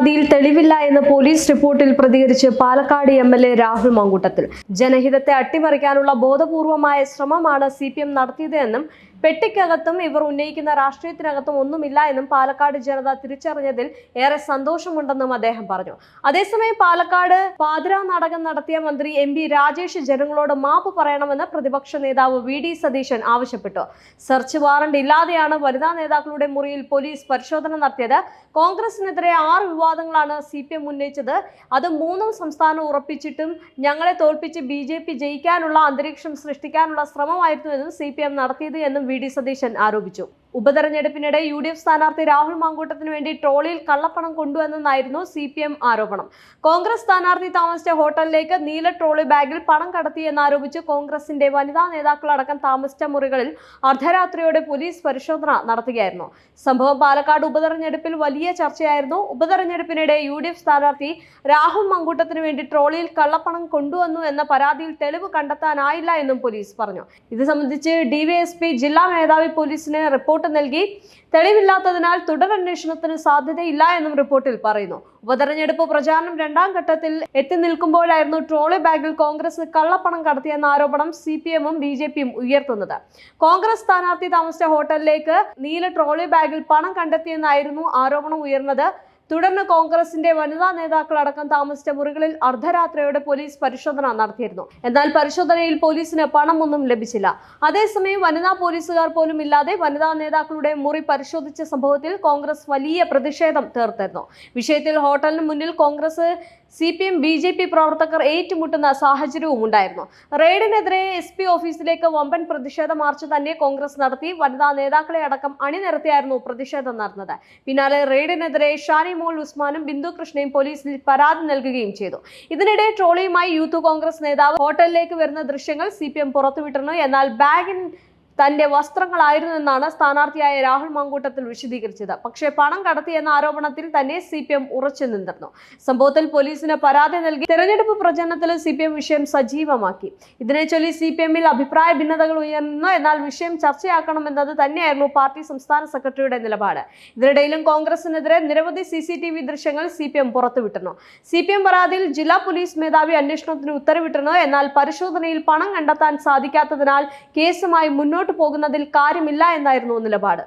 പരാതിയിൽ തെളിവില്ല എന്ന് പോലീസ് റിപ്പോർട്ടിൽ പ്രതികരിച്ച് Palakkad M L A Rahul Mankoottathil. ജനഹിതത്തെ അട്ടിമറിക്കാനുള്ള ബോധപൂർവമായ ശ്രമമാണ് സി പി എം നടത്തിയതെന്നും പെട്ടിക്കകത്തും ഇവർ ഉന്നയിക്കുന്ന രാഷ്ട്രീയത്തിനകത്തും ഒന്നുമില്ല എന്നും പാലക്കാട് ജനത തിരിച്ചറിഞ്ഞതിൽ ഏറെ സന്തോഷമുണ്ടെന്നും അദ്ദേഹം പറഞ്ഞു. അതേസമയം പാലക്കാട് പാതിര നാടകം നടത്തിയ മന്ത്രി എം പി രാജേഷ് ജനങ്ങളോട് മാപ്പ് പറയണമെന്ന് പ്രതിപക്ഷ നേതാവ് വി ഡി സതീശൻ ആവശ്യപ്പെട്ടു. സെർച്ച് വാറണ്ട് ഇല്ലാതെയാണ് വനിതാ നേതാക്കളുടെ മുറിയിൽ പോലീസ് പരിശോധന നടത്തിയത്. കോൺഗ്രസിനെതിരെ ആറ് വിവാദങ്ങളാണ് സി പി എം ഉന്നയിച്ചത്. അത് മൂന്നും സംസ്ഥാനം ഉറപ്പിച്ചിട്ടും ഞങ്ങളെ തോൽപ്പിച്ച് ബി ജെ പി ജയിക്കാനുള്ള അന്തരീക്ഷം സൃഷ്ടിക്കാനുള്ള ശ്രമമായിരുന്നു എന്നും സി പി എം നടത്തിയത് എന്നും വി ഡി സതീശൻ ആരോപിച്ചു. ഉപതെരഞ്ഞെടുപ്പിനിടെ യു ഡി എഫ് സ്ഥാനാർത്ഥി രാഹുൽ മാങ്കൂട്ടത്തിന് വേണ്ടി ട്രോളിയിൽ കള്ളപ്പണം കൊണ്ടുവന്നെന്നായിരുന്നു സി പി എം ആരോപണം. കോൺഗ്രസ് സ്ഥാനാർത്ഥി താമസിച്ച ഹോട്ടലിലേക്ക് നീല ട്രോളി ബാഗിൽ പണം കടത്തി എന്നാരോപിച്ച് കോൺഗ്രസിന്റെ വനിതാ നേതാക്കളടക്കം താമസിച്ച മുറികളിൽ അർദ്ധരാത്രിയോടെ പോലീസ് പരിശോധന നടത്തുകയായിരുന്നു. സംഭവം പാലക്കാട് ഉപതെരഞ്ഞെടുപ്പിൽ വലിയ ചർച്ചയായിരുന്നു. ഉപതെരഞ്ഞെടുപ്പിനിടെ യു ഡി എഫ് സ്ഥാനാർത്ഥി രാഹുൽ മങ്കൂട്ടത്തിന് വേണ്ടി ട്രോളിയിൽ കള്ളപ്പണം കൊണ്ടുവന്നു എന്ന പരാതിയിൽ തെളിവ് കണ്ടെത്താനായില്ല എന്നും പോലീസ് പറഞ്ഞു. ഇത് സംബന്ധിച്ച് ഡിവൈഎസ്പി ജില്ലാ മേധാവി പോലീസിന് റിപ്പോർട്ട് നൽകി. തെളിവില്ലാത്തതിനാൽ തുടരന്വേഷണത്തിന് സാധ്യതയില്ല എന്നും റിപ്പോർട്ടിൽ പറയുന്നു. ഉപതെരഞ്ഞെടുപ്പ് പ്രചാരണം രണ്ടാം ഘട്ടത്തിൽ എത്തി നിൽക്കുമ്പോഴായിരുന്നു ട്രോളി ബാഗിൽ കോൺഗ്രസ് കള്ളപ്പണം കടത്തിയെന്ന ആരോപണം സി പി എമ്മും ബി ജെ പിയും ഉയർത്തുന്നത്. കോൺഗ്രസ് സ്ഥാനാർത്ഥി താമസിച്ച ഹോട്ടലിലേക്ക് നീല ട്രോളി ബാഗിൽ പണം കണ്ടെത്തിയെന്നായിരുന്നു ആരോപണം ഉയർന്നത്. തുടർന്ന് കോൺഗ്രസിന്റെ വനിതാ നേതാക്കൾ അടക്കം താമസിച്ച മുറികളിൽ അർദ്ധരാത്രിയോടെ പോലീസ് പരിശോധന നടത്തിയിരുന്നു. എന്നാൽ പരിശോധനയിൽ പോലീസിന് പണമൊന്നും ലഭിച്ചില്ല. അതേസമയം വനിതാ പോലീസുകാർ പോലും ഇല്ലാതെ വനിതാ നേതാക്കളുടെ മുറി പരിശോധിച്ച സംഭവത്തിൽ കോൺഗ്രസ് വലിയ പ്രതിഷേധം തീർത്തിരുന്നു. വിഷയത്തിൽ ഹോട്ടലിന് മുന്നിൽ Congress C P M B J P പ്രവർത്തകർ ഏറ്റുമുട്ടുന്ന സാഹചര്യവും ഉണ്ടായിരുന്നു. റെയ്ഡിനെതിരെ എസ് പി ഓഫീസിലേക്ക് വമ്പൻ പ്രതിഷേധ മാർച്ച് തന്നെ കോൺഗ്രസ് നടത്തി. വനിതാ നേതാക്കളെ അടക്കം അണിനിരത്തിയായിരുന്നു പ്രതിഷേധം നടന്നത്. പിന്നാലെ റെയ്ഡിനെതിരെ ഷാനിമോൾ ഉസ്മാനും ബിന്ദു കൃഷ്ണയും പോലീസിൽ പരാതി നൽകുകയും ചെയ്തു. ഇതിനിടെ ട്രോളിയുമായി യൂത്ത് കോൺഗ്രസ് നേതാവ് ഹോട്ടലിലേക്ക് വരുന്ന ദൃശ്യങ്ങൾ സി പി എം പുറത്തുവിട്ടിരുന്നു. എന്നാൽ ബാഗിൻ തന്റെ വസ്ത്രങ്ങളായിരുന്നു എന്നാണ് സ്ഥാനാർത്ഥിയായ രാഹുൽ മാങ്കൂട്ടത്തിൽ വിശദീകരിച്ചത്. പക്ഷേ പണം കടത്തി എന്ന ആരോപണത്തിൽ തന്നെ സി പി എം ഉറച്ചു നിന്നിരുന്നു. സംഭവത്തിൽ പോലീസിന് പരാതി നൽകി തെരഞ്ഞെടുപ്പ് പ്രചരണത്തിൽ സി പി എം വിഷയം സജീവമാക്കി. ഇതിനെ ചൊല്ലി സി പി എമ്മിൽ അഭിപ്രായ ഭിന്നതകൾ ഉയർന്നു. എന്നാൽ വിഷയം ചർച്ചയാക്കണമെന്നത് തന്നെയായിരുന്നു പാർട്ടി സംസ്ഥാന സെക്രട്ടറിയുടെ നിലപാട്. ഇതിനിടയിലും കോൺഗ്രസിനെതിരെ നിരവധി സി സി ടി വി ദൃശ്യങ്ങൾ സി പി എം പുറത്തുവിട്ടിരുന്നു. സി പി എം പരാതിയിൽ ജില്ലാ പോലീസ് മേധാവി അന്വേഷണത്തിന് ഉത്തരവിട്ടിരുന്നു. എന്നാൽ പരിശോധനയിൽ പണം കണ്ടെത്താൻ സാധിക്കാത്തതിനാൽ കേസുമായി മുന്നോട്ട് പോകുന്നതിൽ കാര്യമില്ല എന്നായിരുന്നു നിലപാട്.